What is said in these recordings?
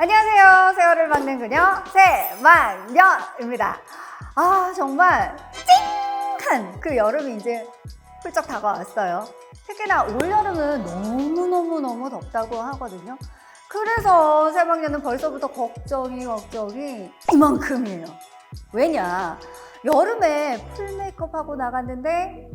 안녕하세요. 세월을 막는 그녀 세만년입니다. 아 정말 찡한 그 여름이 이제 훌쩍 다가왔어요. 특히나 올여름은 너무너무너무 덥다고 하거든요. 그래서 세방년은 벌써부터 걱정이 걱정이 이만큼이에요. 왜냐? 여름에 풀 메이크업 하고 나갔는데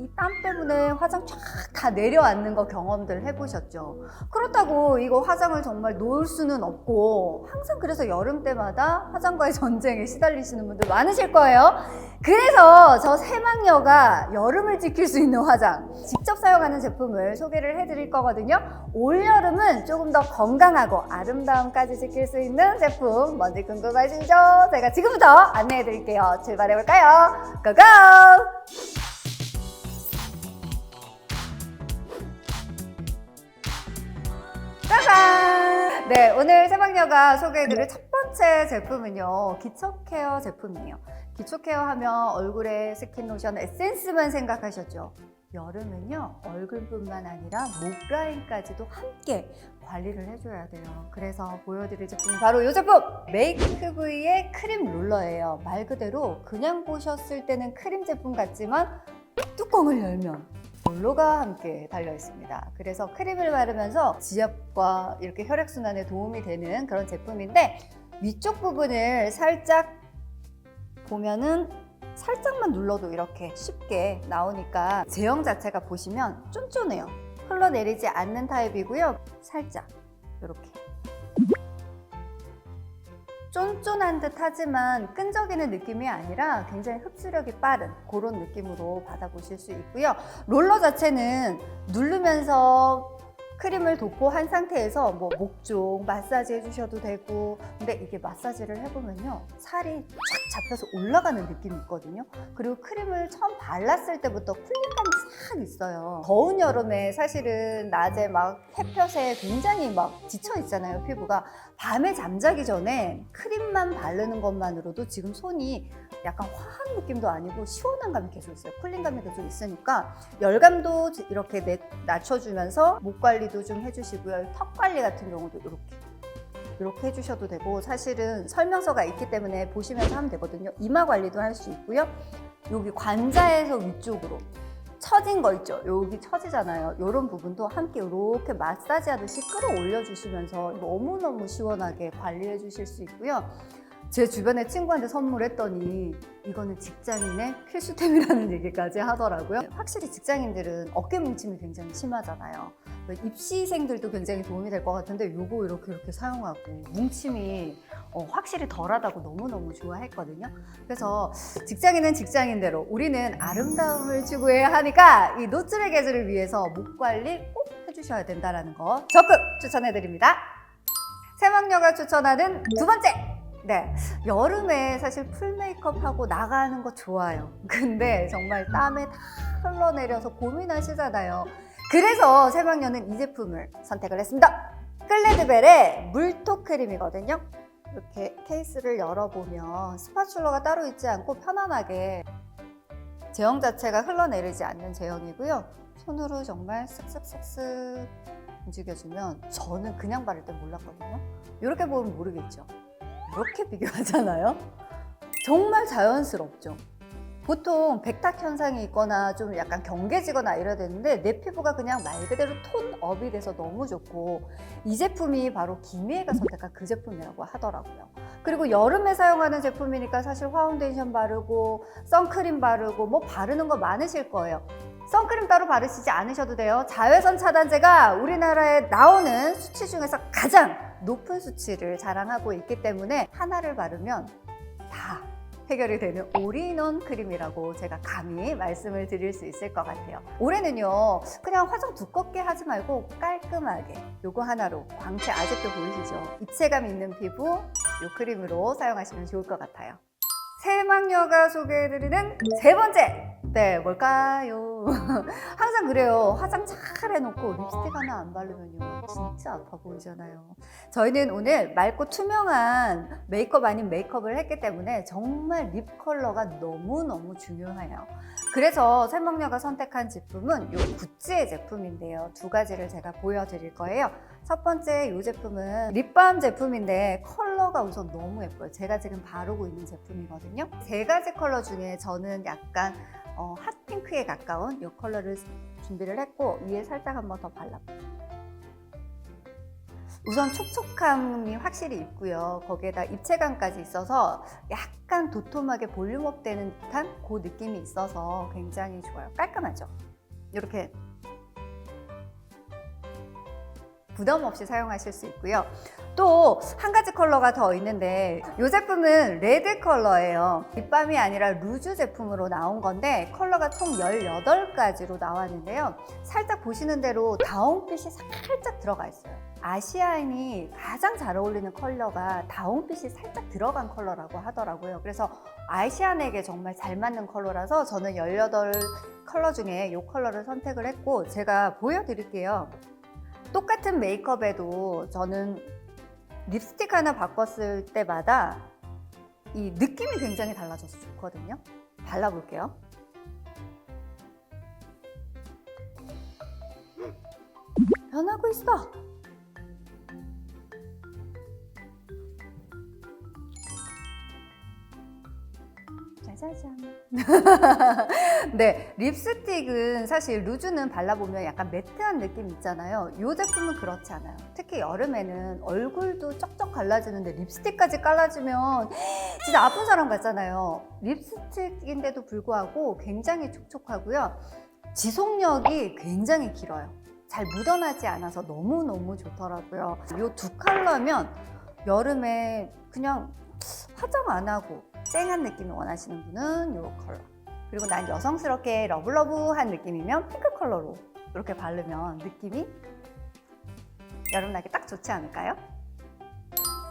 이 땀 때문에 화장 쫙 다 내려앉는 거 경험들 해보셨죠? 그렇다고 이거 화장을 정말 놓을 수는 없고 항상 그래서 여름 때마다 화장과의 전쟁에 시달리시는 분들 많으실 거예요. 그래서 저 세망녀가 여름을 지킬 수 있는 화장 직접 사용하는 제품을 소개를 해드릴 거거든요. 올여름은 조금 더 건강하고 아름다움까지 지킬 수 있는 제품 뭔지 궁금하시죠? 제가 지금부터 안내해드릴게요. 출발해볼까요? 고고! 짜잔! 네, 오늘 세방녀가 소개해드릴 첫 번째 제품은요, 기초 케어 제품이에요. 기초 케어 하면 얼굴에 스킨 로션, 에센스만 생각하셨죠? 여름은요, 얼굴뿐만 아니라 목 라인까지도 함께 관리를 해줘야 돼요. 그래서 보여드릴 제품이 바로 이 제품! 메이크브이의 크림 롤러예요. 말 그대로 그냥 보셨을 때는 크림 제품 같지만 뚜껑을 열면 롤러가 함께 달려 있습니다. 그래서 크림을 바르면서 지압과 이렇게 혈액순환에 도움이 되는 그런 제품인데 위쪽 부분을 살짝 보면은 살짝만 눌러도 이렇게 쉽게 나오니까 제형 자체가 보시면 쫀쫀해요. 흘러내리지 않는 타입이고요. 살짝 이렇게 쫀쫀한 듯 하지만 끈적이는 느낌이 아니라 굉장히 흡수력이 빠른 그런 느낌으로 받아보실 수 있고요. 롤러 자체는 누르면서 크림을 도포한 상태에서 뭐 목쪽 마사지 해주셔도 되고 근데 이게 마사지를 해보면요 살이 쫙 잡혀서 올라가는 느낌이 있거든요. 그리고 크림을 처음 발랐을 때부터 쿨링감이 싹 있어요. 더운 여름에 사실은 낮에 막 햇볕에 굉장히 막 지쳐 있잖아요 피부가. 밤에 잠자기 전에 크림만 바르는 것만으로도 지금 손이 약간 화한 느낌도 아니고 시원한 감이 계속 있어요. 쿨링감이 계속 있으니까 열감도 이렇게 내- 낮춰주면서 목 관리 도 좀 해주시고요. 턱 관리 같은 경우도 이렇게 이렇게 해주셔도 되고 사실은 설명서가 있기 때문에 보시면서 하면 되거든요. 이마 관리도 할 수 있고요. 여기 관자에서 위쪽으로 처진 거 있죠. 여기 처지잖아요. 이런 부분도 함께 이렇게 마사지 하듯이 끌어올려 주시면서 너무너무 시원하게 관리해 주실 수 있고요. 제 주변에 친구한테 선물했더니 이거는 직장인의 필수템이라는 얘기까지 하더라고요. 확실히 직장인들은 어깨 뭉침이 굉장히 심하잖아요. 입시생들도 굉장히 도움이 될 것 같은데 요거 이렇게 이렇게 사용하고 뭉침이 어, 확실히 덜하다고 너무너무 좋아했거든요. 그래서 직장인은 직장인대로 우리는 아름다움을 추구해야 하니까 이 노출의 계절을 위해서 목 관리 꼭 해주셔야 된다는 거 적극 추천해드립니다. 세망녀가 추천하는 두 번째! 네, 여름에 사실 풀 메이크업 하고 나가는 거 좋아요. 근데 정말 땀에 다 흘러내려서 고민하시잖아요. 그래서 세방녀는 이 제품을 선택을 했습니다. 클레드벨의 물토 크림이거든요. 이렇게 케이스를 열어보면 스파츌러가 따로 있지 않고 편안하게 제형 자체가 흘러내리지 않는 제형이고요. 손으로 정말 쓱쓱쓱쓱 움직여주면 저는 그냥 바를 때 몰랐거든요. 이렇게 보면 모르겠죠. 이렇게 비교하잖아요. 정말 자연스럽죠. 보통 백탁 현상이 있거나 좀 약간 경계지거나 이래야 되는데 내 피부가 그냥 말 그대로 톤업이 돼서 너무 좋고 이 제품이 바로 김희애가 선택한 그 제품이라고 하더라고요. 그리고 여름에 사용하는 제품이니까 사실 파운데이션 바르고 선크림 바르고 뭐 바르는 거 많으실 거예요. 선크림 따로 바르시지 않으셔도 돼요. 자외선 차단제가 우리나라에 나오는 수치 중에서 가장 높은 수치를 자랑하고 있기 때문에 하나를 바르면 다 해결이 되는 올인원 크림이라고 제가 감히 말씀을 드릴 수 있을 것 같아요. 올해는요, 그냥 화장 두껍게 하지 말고 깔끔하게 요거 하나로 광채 아직도 보이시죠? 입체감 있는 피부 요 크림으로 사용하시면 좋을 것 같아요. 세망녀가 소개해드리는 세 번째! 네, 뭘까요? 항상 그래요. 화장 잘 해놓고 립스틱 하나 안 바르면요. 진짜 아파 보이잖아요. 저희는 오늘 맑고 투명한 메이크업 아닌 메이크업을 했기 때문에 정말 립 컬러가 너무너무 중요해요. 그래서 세망녀가 선택한 제품은 이 구찌의 제품인데요. 두 가지를 제가 보여드릴 거예요. 첫 번째 이 제품은 립밤 제품인데 컬러 가 우선 너무 예뻐요. 제가 지금 바르고 있는 제품이거든요. 세 가지 컬러 중에 저는 약간 어, 핫핑크에 가까운 이 컬러를 준비를 했고 위에 살짝 한번 더 발라볼게요. 우선 촉촉함이 확실히 있고요. 거기에다 입체감까지 있어서 약간 도톰하게 볼륨업 되는 듯한 그 느낌이 있어서 굉장히 좋아요. 깔끔하죠? 이렇게 부담 없이 사용하실 수 있고요. 또 한 가지 컬러가 더 있는데 이 제품은 레드 컬러예요. 립밤이 아니라 루즈 제품으로 나온 건데 컬러가 총 18가지로 나왔는데요. 살짝 보시는 대로 다운빛이 살짝 들어가 있어요. 아시아인이 가장 잘 어울리는 컬러가 다운빛이 살짝 들어간 컬러라고 하더라고요. 그래서 아시안에게 정말 잘 맞는 컬러라서 저는 18 컬러 중에 이 컬러를 선택을 했고 제가 보여드릴게요. 똑같은 메이크업에도 저는 립스틱 하나 바꿨을 때마다 이 느낌이 굉장히 달라져서 좋거든요. 발라볼게요. 변하고 있어. 짜자잔. 네, 립스틱은 사실 루즈는 발라보면 약간 매트한 느낌 있잖아요. 이 제품은 그렇지 않아요. 특히 여름에는 얼굴도 쩍쩍 갈라지는데 립스틱까지 깔라지면 진짜 아픈 사람 같잖아요. 립스틱인데도 불구하고 굉장히 촉촉하고요. 지속력이 굉장히 길어요. 잘 묻어나지 않아서 너무너무 좋더라고요. 이 두 컬러면 여름에 그냥 화장 안 하고 쨍한 느낌을 원하시는 분은 이 컬러. 그리고 난 여성스럽게 러블러브한 느낌이면 핑크 컬러로 이렇게 바르면 느낌이 여름나기 딱 좋지 않을까요?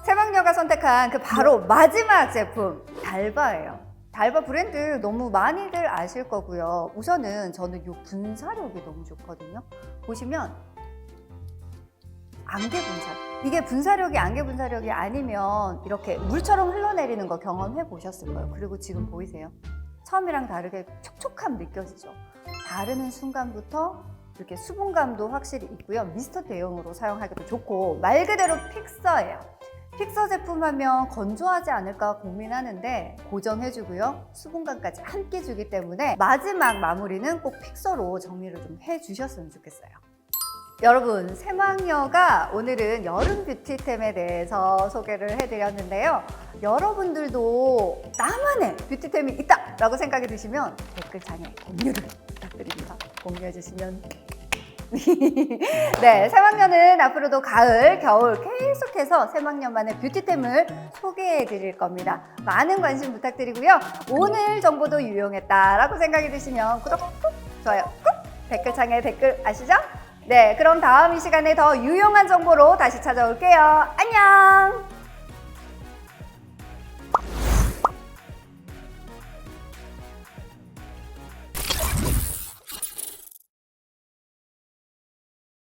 세방녀가 선택한 그 바로 마지막 제품 달바예요. 달바 브랜드 너무 많이들 아실 거고요. 우선은 저는 이 분사력이 너무 좋거든요. 보시면 안개 분사. 이게 분사력이 안개 분사력이 아니면 이렇게 물처럼 흘러내리는 거 경험해 보셨을 거예요. 그리고 지금 보이세요? 처음이랑 다르게 촉촉함 느껴지죠? 바르는 순간부터 이렇게 수분감도 확실히 있고요. 미스터 대용으로 사용하기도 좋고 말 그대로 픽서예요. 픽서 제품 하면 건조하지 않을까 고민하는데 고정해주고요. 수분감까지 함께 주기 때문에 마지막 마무리는 꼭 픽서로 정리를 좀 해주셨으면 좋겠어요. 여러분, 새망녀가 오늘은 여름 뷰티템에 대해서 소개를 해드렸는데요. 여러분들도 나만의 뷰티템이 있다 라고 생각이 드시면 댓글창에 공유를 부탁드립니다. 공유해주시면. 네, 새망녀는 앞으로도 가을, 겨울 계속해서 새망녀만의 뷰티템을 소개해 드릴 겁니다. 많은 관심 부탁드리고요. 오늘 정보도 유용했다라고 생각이 드시면 구독 꾹, 좋아요 꾹, 댓글창에 댓글 아시죠? 네, 그럼 다음 이 시간에 더 유용한 정보로 다시 찾아올게요. 안녕!